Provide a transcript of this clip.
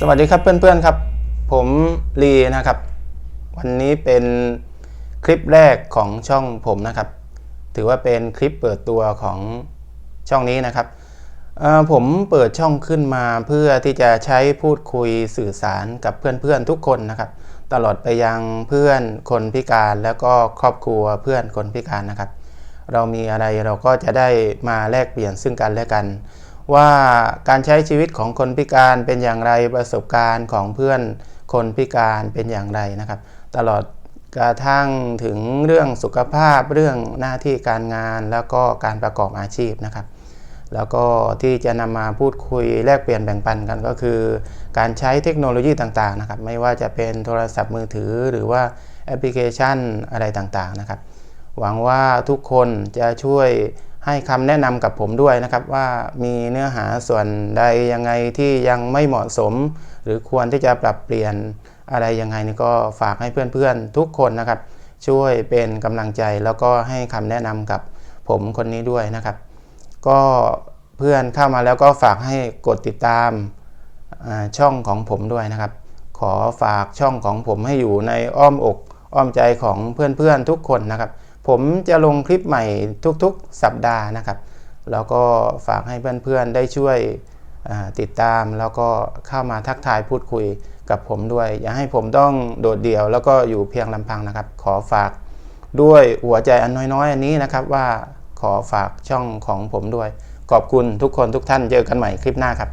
สวัสดีครับเพื่อนๆครับ ผมลีนะครับ วันนี้เป็นคลิปแรกของช่องผมนะครับ ถือว่าเป็นคลิปเปิดตัวของช่องนี้นะครับผมเปิดช่องขึ้นมาเพื่อที่จะใช้พูดคุยสื่อสารกับเพื่อนๆทุกคนนะครับ ตลอดไปยังเพื่อนคนพิการแล้วก็ครอบครัวเพื่อนคนพิการนะครับ เรามีอะไรเราก็จะได้มาแลกเปลี่ยนซึ่งกันและกัน ว่าการใช้ชีวิตของคนพิการเป็นอย่างไรประสบการณ์ของเพื่อนคนพิการเป็นอย่างไรนะครับ ตลอดกระทั่งถึงเรื่องสุขภาพเรื่องหน้าที่การงานแล้วก็การประกอบอาชีพนะครับ แล้วก็ที่จะนำมาพูดคุยแลกเปลี่ยนแบ่งปันกันก็คือ การใช้เทคโนโลยีต่างๆนะครับ ไม่ว่าจะเป็นโทรศัพท์มือถือหรือว่าแอปพลิเคชันอะไรต่างๆนะครับ หวังว่าทุกคนจะช่วย ให้คำแนะนำกับผมด้วยนะครับว่ามีเนื้อหาส่วนใดยังไงที่ยังไม่เหมาะสม หรือควรที่จะปรับเปลี่ยนอะไรยังไงนี่ก็ฝากให้เพื่อนๆทุกคนนะครับ ช่วยเป็นกำลังใจแล้วก็ให้คำแนะนำกับผมคนนี้ด้วยนะครับ ก็เพื่อนเข้ามาแล้วก็ฝากให้กดติดตามช่องของผมด้วยนะครับ ขอฝากช่องของผมให้อยู่ในอ้อมอกอ้อมใจของเพื่อนๆทุกคนนะครับ ผมจะลงคลิปใหม่ทุกๆ สัปดาห์นะครับ แล้วก็ฝากให้เพื่อนๆได้ช่วยติดตามแล้วก็เข้ามาทักทายพูดคุยกับผมด้วย อย่าให้ผมต้องโดดเดี่ยว แล้วก็อยู่เพียงลำพังนะครับ ขอฝากด้วยหัวใจอันน้อยๆ อันนี้นะครับว่าขอฝากช่องของผมด้วย ขอบคุณทุกคนทุกท่านเจอกันใหม่คลิปหน้าครับ